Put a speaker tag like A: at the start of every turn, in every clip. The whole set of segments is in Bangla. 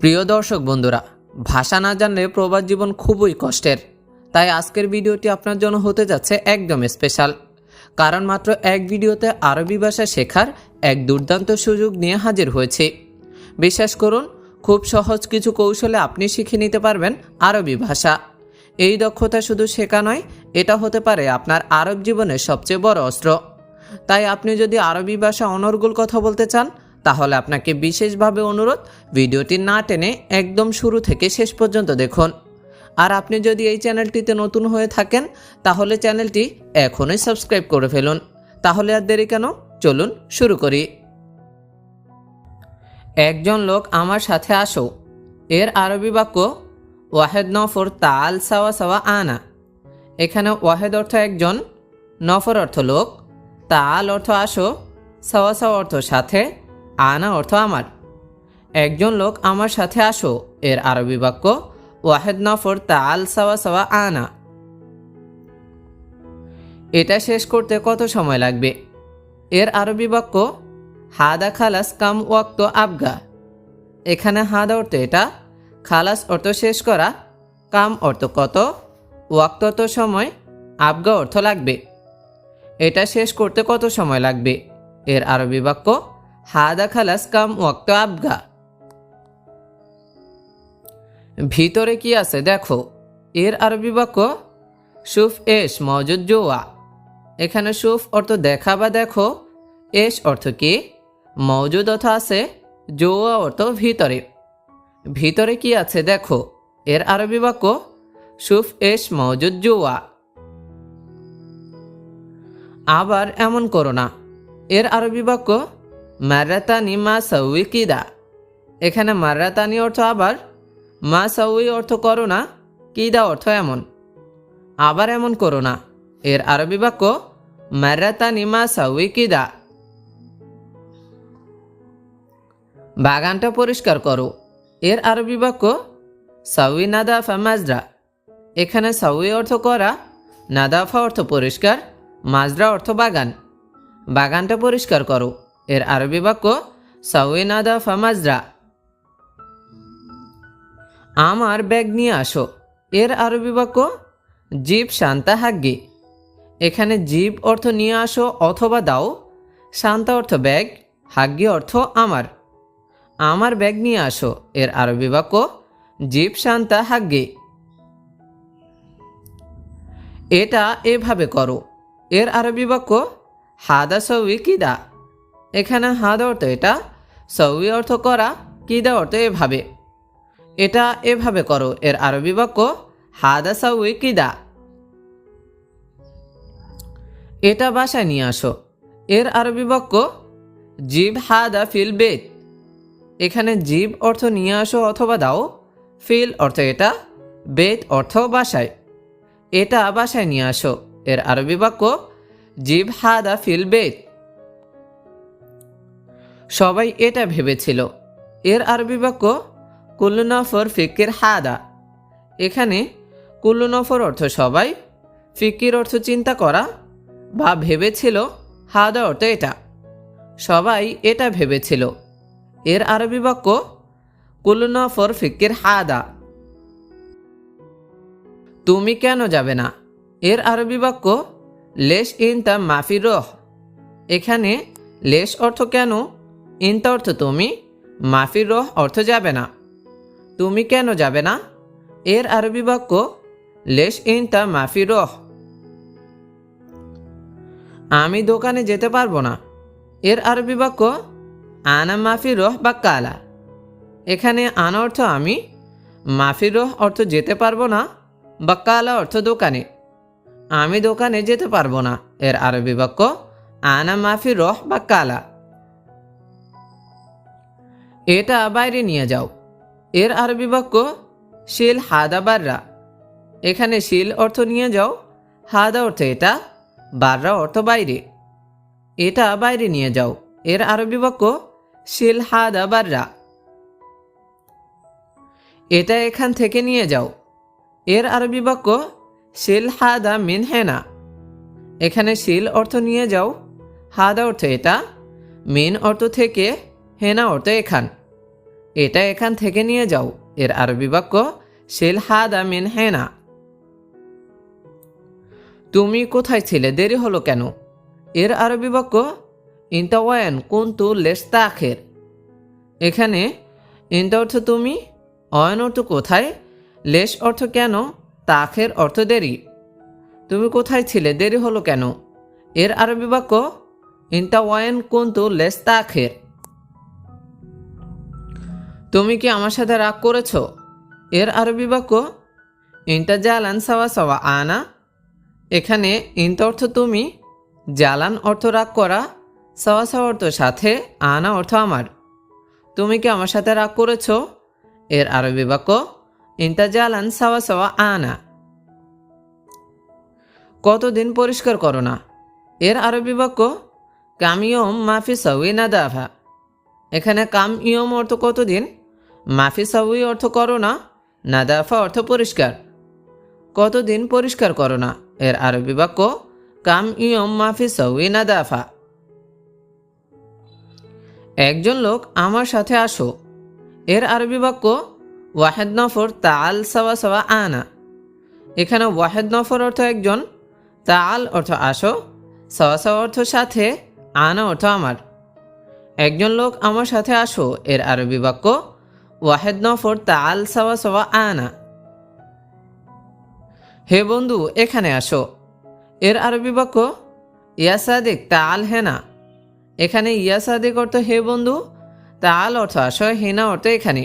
A: প্রিয় দর্শক বন্ধুরা, ভাষা না জানলে প্রবাস জীবন খুবই কষ্টের। তাই আজকের ভিডিওটি আপনার জন্য হতে যাচ্ছে একদম স্পেশাল কারণ মাত্র এক ভিডিওতে আরবি ভাষা শেখার এক দুর্দান্ত সুযোগ নিয়ে হাজির হয়েছে। বিশ্বাস করুন, খুব সহজ কিছু কৌশলে আপনি শিখে নিতে পারবেন আরবি ভাষা। এই দক্ষতা শুধু শেখা নয়, এটা হতে পারে আপনার আরব জীবনের সবচেয়ে বড় অস্ত্র। তাই আপনি যদি আরবি ভাষা অনর্গল কথা বলতে চান তাহলে আপনাকে বিশেষভাবে অনুরোধ, ভিডিওটি না টেনে একদম শুরু থেকে শেষ পর্যন্ত দেখুন। আর আপনি যদি এই চ্যানেলটিতে নতুন হয়ে থাকেন, তাহলে চ্যানেলটি এখনই সাবস্ক্রাইব করে ফেলুন। তাহলে আর দেরি কেন? চলুন শুরু করি। একজন লোক আমার সাথে আসো। এর আরবি বাক্য, ওয়াহেদ নফর তাল সাওয়া সাওয়া আনা। এখানে ওয়াহেদ অর্থ একজন, নফর অর্থ লোক। তাল অর্থ আসো, সাওয়া সাওয়া অর্থ সাথে। আনা অর্থ আমার। একজন লোক আমার সাথে আসো, এর আরবি বাক্য, ওয়াহেদ নফর তাল সাওয়া সাওয়া আনা। এটা শেষ করতে কত সময় লাগবে? এর আরবি বাক্য, হাদা খালাস কাম ওয়াক্ত আবগা। এখানে হাদা অর্থ এটা, খালাস অর্থ শেষ করা। কাম অর্থ কত, ওয়াক্ত অর্থ সময়, আবগা অর্থ লাগবে। এটা শেষ করতে কত সময় লাগবে? এর আরবি বাক্য হাদা খালাস কাম ওয়াক্ত আবগা। ভিতরে কি আছে দেখো? এর আরবি বাক্য, সুফ এস মজুদ জোয়া। এখানে সুফ অর্থ দেখা বা দেখো, এস অর্থ কি? মজুদ অর্থ আছে, জোয়া অর্থ ভিতরে। ভিতরে কি আছে দেখো? এর আরবি বাক্য, সুফ এস মজুদ জোয়া। আবার এমন করো না। এর আরবি বাক্য মারাতানি মা সৌই কিদা এখানে মারাতানি অর্থ আবার, মা সৌই অর্থ করো না কিদা অর্থ এমন? আবার এমন করো না। এর আরবি বাক্য, মারাতানি মা সৌই কিদা বাগানটা পরিষ্কার করো। এর আরবি বাক্য সাউই নাদাফা মাজরা। এখানে সাউই অর্থ করা, নাদাফা অর্থ পরিষ্কার, মাজরা অর্থ বাগান। বাগানটা পরিষ্কার করো। এর আরবি বাক্য সাউই নাদাফা মাজরা আমার ব্যাগ নিয়ে আসো। এর আরবি বাক্য, জীব শান্তা হাগ্গি। এখানে জীব অর্থ নিয়ে আসো অথবা দাও। শান্তা অর্থ ব্যাগ, হাগ্গি অর্থ আমার। আমার ব্যাগ নিয়ে আসো। এর আরবি বাক্য, জীব শান্তা হাগ্গি। এটা এভাবে করো। এর আরবি বাক্য হাদা সৌই কিদা এখানে হাদা অর্থ এটা সৌই অর্থ করা কিদা অর্থ এভাবে। এটা এভাবে করো, এর আরবি বাক্য, হাদা সৌই কিদা এটা বাসায় নিয়ে আসো। এর আরবি বাক্য, জিব হাদা ফিল বেত। এখানে জীব অর্থ নিয়ে আসো অথবা দাও, ফিল অর্থ এটা, বেত অর্থ বাসায়। এটা বাসায় নিয়ে আসো, এর আরবি বাক্য, জীব হাদা ফিল বেত। সবাই এটা ভেবেছিল। এর আরবি বাক্য, কুল্লুনফর ফিকির হাদা। এখানে কুল্লুনফর অর্থ সবাই ফিকির অর্থ চিন্তা করা বা ভেবেছিল, হাদা অর্থ এটা। সবাই এটা ভেবেছিল। এর আরবি বাক্য, কুল্লুনফর ফিকির হাদা। তুমি কেন যাবে না? এর আরবি বাক্য, লেশ ইন তা মাফি রহ। এখানে লেশ অর্থ কেন ইনতা অর্থ তুমি? মাফির রহ অর্থ যাবে না। তুমি কেন যাবে না? এর আরবি বাক্য, লেশ ইন তা মাফি রহ। আমি দোকানে যেতে পারব না। এর আরবি বাক্য, আনা মাফি রহ বা কালা। এখানে আনা অর্থ আমি মাফি রহ অর্থ যেতে পারব না বা কালা অর্থ দোকানে। আমি দোকানে যেতে পারব না। এর আরবি বাক্য, আনা মাফি রহ বা কালা। এটা বাইরে নিয়ে যাও। এর আরবি বাক্য, শিল হাদা বাররা। এখানে শিল অর্থ নিয়ে যাও, হাদা অর্থ এটা, বাররা অর্থ বাইরে। এটা বাইরে নিয়ে যাও। এর আরবি বাক্য, শিল হাদা বাররা। এটা এখান থেকে নিয়ে যাও। এর আরবি বাক্য, শিল হাদা মিন হেনা। এখানে শিল অর্থ নিয়ে যাও, হাদা অর্থ এটা, মিন অর্থ থেকে, হেনা অর্থ এখান। এটা এখান থেকে নিয়ে যাও। এর আরবি বাক্য, শিল হাদা মিন হেনা। তুমি কোথায় ছিলে? দেরি হলো কেন? এর আরবি বাক্য ইন্টাওয়ান কুন্তু লেস্তা আখের এখানে ইন্টা অর্থ তুমি, অয়ন অর্থ কোথায়, লেশ অর্থ কেন, তাখের অর্থ দেরি। তুমি কোথায় ছিলে? দেরি হলো কেন? এর আরবি বাক্য ইন্টা ওয়ান কুন্তু লেস তাখের তুমি কি আমার সাথে রাগ করেছ? এর আরবি বাক্য, ইন্টা জালান সাওয়া সাওয়া আনা। এখানে ইন্টা অর্থ তুমি, জালান অর্থ রাগ করা, সাওয়া সাওয়া অর্থ সাথে, আনা অর্থ আমার। তুমি কি আমার সাথে রাগ করেছ? এর আরবি বাক্য, ইন্টা জালান সাওয়া সাওয়া আনা। কতদিন পরিষ্কার করো না। এর আরবি বাক্য কামিয়ম মাফি সাউই না দাফা এখানে কাম ইয়ম অর্থ কতদিন? মাফি সাউই অর্থ করো না, নাদাফা অর্থ পরিষ্কার। কতদিন পরিষ্কার করো না? এর আরবি বাক্য, কাম ইয়ম মাফি সাউই নাদাফা। একজন লোক আমার সাথে আসো। এর আরবি বাক্য, ওয়াহেদ নফর তাল সাওয়া সাওয়া আনা। এখানে ওয়াহেদ নফর অর্থ একজন তাল অর্থ আসো, সাওয়া সাওয়া অর্থ সাথে, আনা অর্থ আমার। একজন লোক আমার সাথে আসো, এর আরবি বাক্য ওয়াহেদ নফর তাল সাওয়া সাওয়া আনা। হে বন্ধু, এখানে আসো। এর আরবি বাক্য ইয়াসাদিক তাল হেনা এখানে ইয়াসাদিক অর্থ হে বন্ধু তাল অর্থ আসো, হেনা অর্থ এখানে।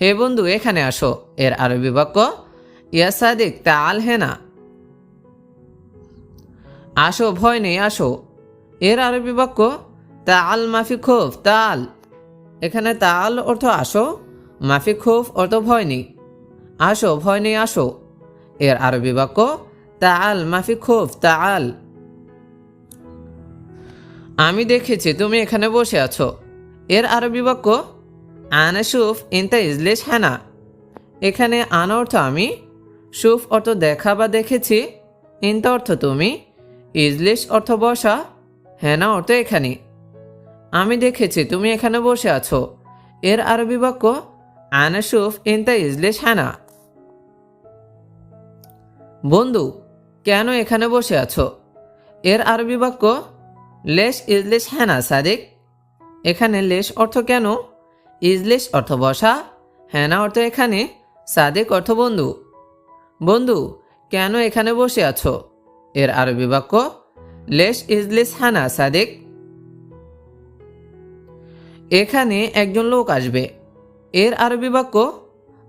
A: হে বন্ধু, এখানে আসো। এর আরবি বাক্য ইয়াসাদিক তাল হেনা আসো, ভয় নেই, আসো। এর আরবি বাক্য তাল মাফি খোফ তাল এখানে তাল অর্থ আসো, মাফি খোফ অর্থ ভয় নেই। আসো, ভয় নেই, আসো। এর আরবি বাক্য, তাল, মাফি খোফ, তাল। আমি দেখেছি তুমি এখানে বসে আছো। এর আরবি বাক্য, আনা সুফ ইনতা ইজলিশ হ্যানা এখানে আনা অর্থ আমি, সুফ অর্থ দেখা বা দেখেছি, ইনতা অর্থ তুমি, ইজলিশ অর্থ বসা হ্যানা অর্থ এখানে। আমি দেখেছি, তুমি এখানে বসে আছো। এর আরবি বাক্য আনাসুফ ইনতা ইজলিশ হ্যানা বন্ধু, কেন এখানে বসে আছো? এর আরবি বাক্য, লেশ ইজলিশ হ্যানা সাদিক। এখানে লেশ অর্থ কেন? ইজলিশ অর্থ বসা হ্যানা অর্থ এখানে, সাদেক অর্থ বন্ধু। বন্ধু, কেন এখানে বসে আছো? এর আরবি বাক্য, লেশ ইজলিস হানা, সাদিক। এখানে একজন লোক আসবে। এর আরবি বাক্য,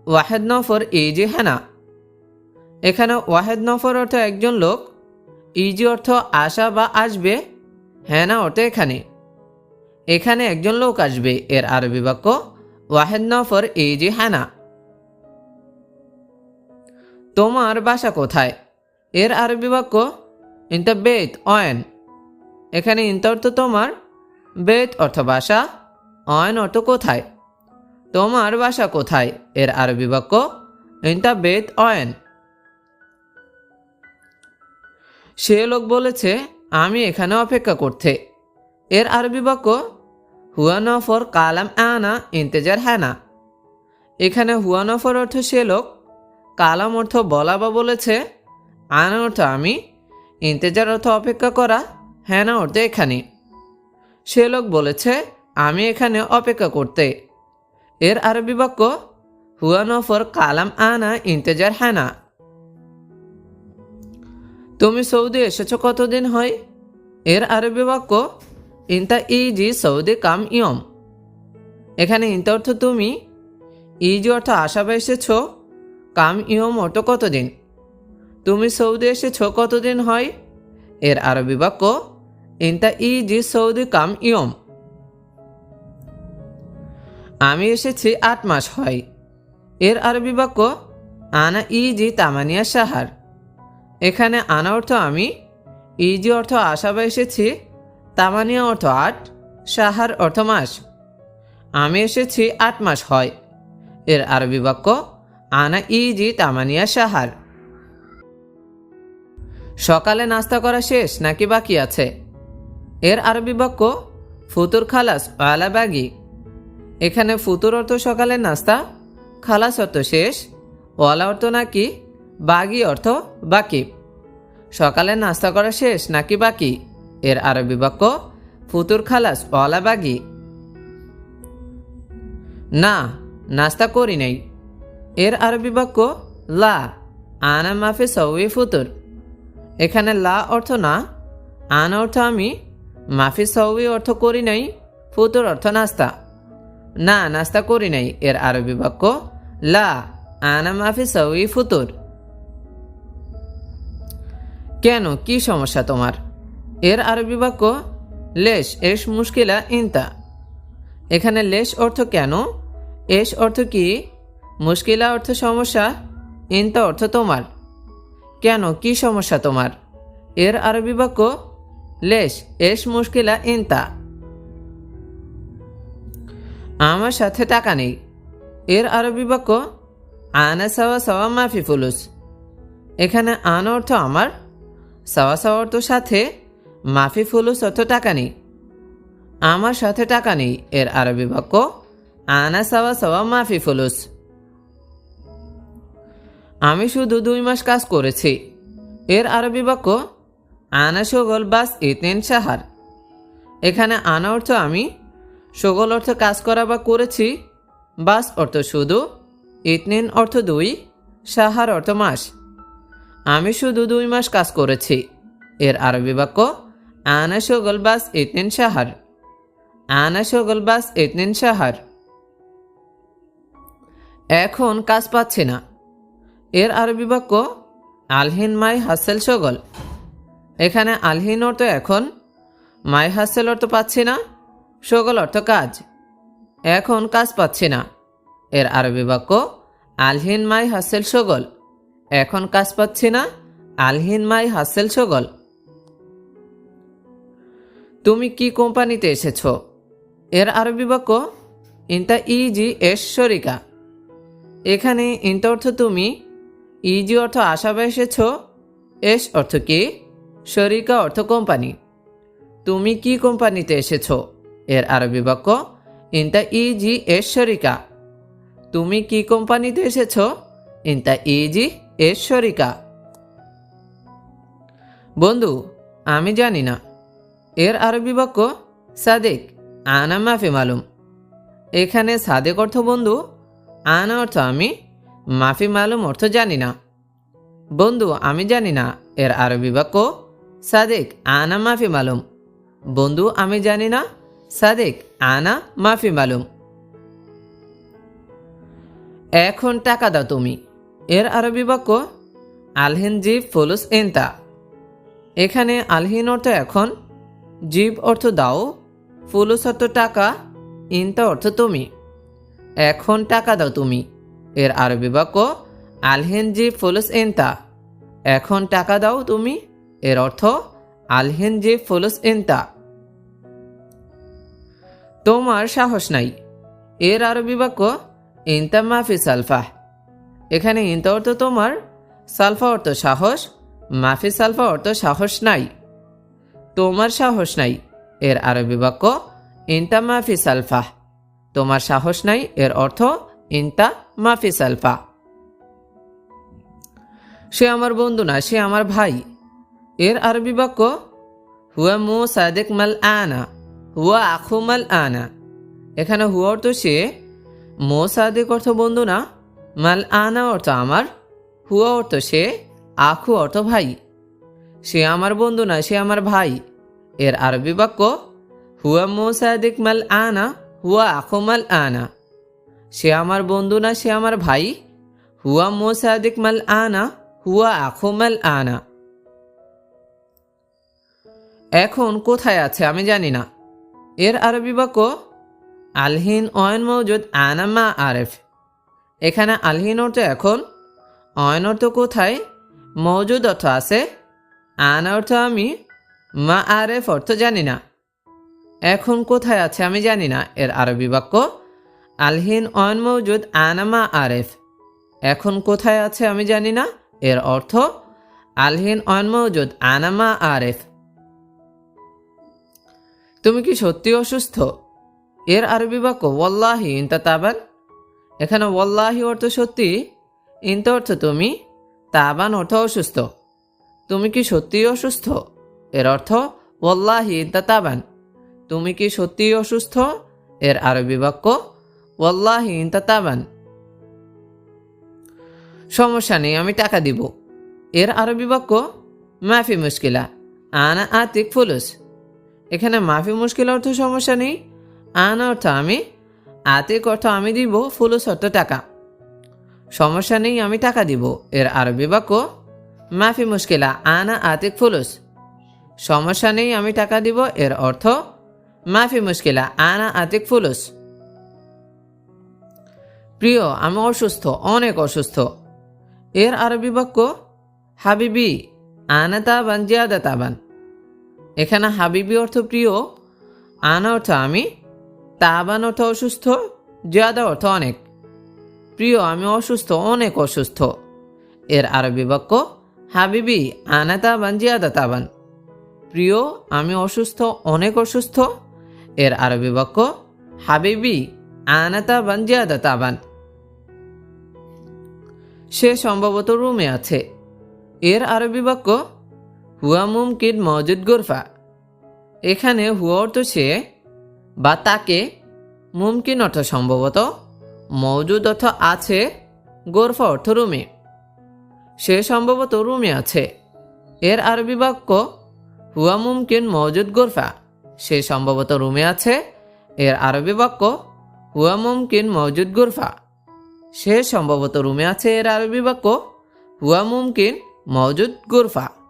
A: ওয়াহেদ নফর ইজি হানা। এখানে ওয়াহেদ নফর অর্থ একজন লোক ইজি অর্থ আসা বা আসবে হ্যানা অর্থ এখানে। এখানে একজন লোক আসবে, এর আরবি বাক্য, ওয়াহেদ নফর ইজি হেনা। তোমার বাসা কোথায়? এর আরবি বাক্য, ইন্তা বেত, অয়ন। এখানে ইন্তা অর্থ তোমার, বেত অর্থ বাসা। অয়ন অর্থ কোথায়? তোমার বাসা কোথায়? এর আরবি বাক্য, ইন্তা বেত অয়ন সে লোক বলেছে, আমি এখানে অপেক্ষা করতে। এর আরবি বাক্য হুয়ানফর কালাম আনা ইন্তেজার হ্যানা এখানে হুয়ানফর অর্থ সে লোক, কালাম অর্থ বলা বা বলেছে, আনা অর্থ আমি, ইন্তেজার অর্থ অপেক্ষা করা, হ্যানা অর্থ এখানে। সে লোক বলেছে আমি এখানে অপেক্ষা করতে। এর আরবি বাক্য হুয়ানফর কালাম আনা ইন্তেজার হ্যানা তুমি সৌদি এসেছ কতদিন হয়? এর আরবি বাক্য, ইন্তা ইজি সৌদি কাম ইয়ম। এখানে ইন্তা অর্থ তুমি, ইজি অর্থ আশা বা এসেছ, কাম ইয়ম অর্থ কতদিন? তুমি সৌদি এসেছ কতদিন হয়? এর আরবি বাক্য, ইন্তা ইজি সৌদি কাম ইয়ম। আমি এসেছি আট মাস হয়। এর আরবি বাক্য, আনা ইজি তামানিয়া সাহার। এখানে আনা অর্থ আমি, ইজি অর্থ আশা বা এসেছি, তামানিয়া অর্থ আট, সাহার অর্থ মাস। আমি এসেছি আট মাস হয়। এর আরবি বাক্য, আনা ইজি তামানিয়া সাহার। সকালে নাস্তা করা শেষ নাকি বাকি আছে? এর আরবি বাক্য, ফুতুর খালাস আলা বাগি। এখানে ফুতুর অর্থ সকালের নাস্তা, খালাস অর্থ শেষ, ওয়ালা অর্থ নাকি, বাগি অর্থ বাকি। সকালের নাস্তা করা শেষ নাকি বাকি? এর আরবি বাক্য, ফুতুর খালাস, ওয়ালা বাগি। না, নাস্তা করি নাই। এর আরবি বাক্য, লা, আনা মাফি সৌই ফুতুর। এখানে লা অর্থ না, আন অর্থ আমি মাফি সৌই অর্থ করি নাই, ফুতুর অর্থ নাস্তা। না, নাস্তা করি নাই, এর আরবি বাক্য, লা, আনা মাফি সৌই ফুতুর। কেন? কি সমস্যা তোমার? এর আরবি বাক্য, লেশ এস মুশকিলা ইনতা। এখানে লেশ অর্থ কেন? এস অর্থ কি? মুশকিলা অর্থ সমস্যা, ইনতা অর্থ তোমার। কেন? কি সমস্যা তোমার? এর আরবি বাক্য, লেশ এস মুশকিলা ইনতা। আমার সাথে টাকা নেই। এর আরবি বাক্য আনা সাওয়া সাওয়া মাফি ফুলুস। এখানে আন অর্থ আমার, সাওয়া সাওয়া অর্থ সাথে, মাফি ফুলুস অর্থ টাকা নেই। আমার সাথে টাকা নেই, এর আরবি বাক্য আনা সাওয়া সাওয়া মাফি ফুলুস। আমি শুধু দুই মাস কাজ করেছি। এর আরবি বাক্য আনা সগল বাস ইতেন সাহার। এখানে আনা অর্থ আমি সগল অর্থ কাজ করা বা করেছি, বাস অর্থ শুধু, ইতনিন অর্থ দুই, সাহার অর্থ মাস। আমি শুধু দুই মাস কাজ করেছি। এর আরবি বাক্য, আনা সগল বাস ইতনিন সাহার। আনা সগল বাস ইতনিন সাহার। এখন কাজ পাচ্ছি না। এর আরবি বাক্য, আলহিন মাই হাসেল সগল। এখানে আলহিন অর্থ এখন, মাই হাসেল অর্থ পাচ্ছি না। সগল অর্থ কাজ। এখন কাজ পাচ্ছি না। এর আরবি বাক্য, আলহিন মাই হাসেল সগল। এখন কাজ পাচ্ছি না, আলহিন মাই হাসেল সগল। তুমি কি কোম্পানিতে এসেছ? এর আরবি বাক্য, ইন্তা ইজি এস শরিকা। এখানে ইন্তা অর্থ তুমি, ইজি অর্থ আশাবা এসেছ, এস অর্থ কি, শরিকা অর্থ কোম্পানি। তুমি কি কোম্পানিতে এসেছ? এর আরবি বাক্য, ইন্তা ইজি এস শরিকা। তুমি কি কোম্পানিতে এসেছ? ইন্তা ইজি এস শরিকা। বন্ধু, আমি জানি না। এর আরবি বাক্য, সাদেক, আনা মাফি মালুম। এখানে সাদেক অর্থ বন্ধু, আনা অর্থ আমি, মাফি মালুম অর্থ জানি না। বন্ধু, আমি জানি না। এর আরবি বাক্য, সাদেক, আনা মাফি মালুম। বন্ধু, আমি জানি না। সাদেক, আনা, মাফি মালুম। এখন টাকা দাও তুমি। এর আরবি বাক্য আলহিন জিব ফুলুস এন্তা। এখানে আলহিন অর্থ এখন, জীব অর্থ দাও, ফুলুস অর্থ টাকা, ইনতা অর্থ তুমি। এখন টাকা দাও তুমি। এর আরবি বাক্য আলহিন জিব ফুলুস এন্তা। এখন টাকা দাও তুমি। এর অর্থ আলহিন জিব ফুলুস এন্তা। তোমার সাহস নাই। এর আরবি বাক্য, ইনতা মাফি সালফা। এখানে ইনতা অর্থ তোমার, সালফা অর্থ সাহস মাফি সালফা অর্থ সাহস নাই। তোমার সাহস নাই, এর আরবি বাক্য, ইনতা মাফি সালফা। তোমার সাহস নাই, এর অর্থ, ইনতা মাফি সালফা। সে আমার বন্ধু না, সে আমার ভাই। এর আরবি বাক্য, হুয়া মু সাদেক মাল আনা। হুয়া আখু মাল আনা। এখানে হুয়া অর্থ সে মো সাদেক অর্থ বন্ধু না, মাল আনা অর্থ আমার। হুয়া অর্থ সে, আখু অর্থ ভাই। সে আমার বন্ধু না, সে আমার ভাই। এর আরবি বাক্য, হুয়া মো সাদেক মাল আনা, হুয়া আখু মাল আনা। সে আমার বন্ধু না, সে আমার ভাই। হুয়া মো সাদেক মাল আনা, হুয়া আখু মাল আনা। এখন কোথায় আছে আমি জানি না। এর আরবি বাক্য, আলহিন অয়ন মৌজুদ আনা মা আরেফ। এখানে আলহিন অর্থ এখন, অয়ন অর্থ কোথায় মৌজুদ অর্থ আছে, আন অর্থ আমি, মা আরেফ অর্থ জানি না। এখন কোথায় আছে আমি জানি না, এর আরবি বাক্য, আলহিন অয়ন মৌজুদ আনামা আরেফ। এখন কোথায় আছে আমি জানি না, এর অর্থ, আলহিন অয়ন মৌজুদ আনামা আরেফ। তুমি কি সত্যি অসুস্থ? এর আরবি বাক্য, ওয়াল্লাহি ইনতা তাবান এখানে ওয়াল্লাহি অর্থ সত্যি, ইনতা অর্থ তুমি, তাবান অর্থ অসুস্থ। তুমি কি সত্যিই অসুস্থ? এর অর্থ, ওয়াল্লাহি ইনতা তাবান তুমি কি সত্যিই অসুস্থ? এর আরবি বাক্য, ওয়াল্লাহি ইনতা তাবান সমস্যা নেই, আমি টাকা দিব। এর আরবি বাক্য, মাফি মুশকিলা, আনা আতিক ফুলুস এখানে মাফি মুশকিল অর্থ সমস্যা নেই। আন অর্থ আমি। আতিক অর্থ আমি দিব ফুলুস অর্থ টাকা। সমস্যা নেই, আমি টাকা দিব। এর আরবি বাক্য, মাফি মুশকিলা, আনা আতিক ফুলুস। সমস্যা নেই, আমি টাকা দিব। এর অর্থ, মাফি মুশকিলা, আনা আতিক ফুলুস। প্রিয়, আমি অসুস্থ, অনেক অসুস্থ। এর আরবি বাক্য, হাবিবি, আনা তাবান, জিয়াদা তাবান। এখানে হাবিবি অর্থ প্রিয়, আনা অর্থ আমি, তাবান অর্থ অসুস্থ, জিয়াদা অর্থ অনেক। প্রিয়, আমি অসুস্থ, অনেক অসুস্থ। এর আরবি বাক্য, হাবিবি, আনা তাবান, জিয়াদা তাবান। প্রিয়, আমি অসুস্থ, অনেক অসুস্থ। এর আরবি বাক্য, হাবিবি, আনা তাবান, জিয়াদা তাবান। সে সম্ভবত রুমে আছে। এর আরবি বাক্য হুয়া মুমকিন মজুদ গোরফা। এখানে হুয়া অর্থ সে বা তাকে মুমকিন অর্থ সম্ভবত মজুদ অর্থ আছে, গোরফা অর্থ রুমে। সে সম্ভবত রুমে আছে। এর আরবি বাক্য, হুয়া মুমকিন মজুদ গোরফা। সে সম্ভবত রুমে আছে। এর আরবি বাক্য, হুয়া মুমকিন মজুদ গোরফা। সে সম্ভবত রুমে আছে। এর আরবি বাক্য, হুয়া মুমকিন মজুদ গুরফা।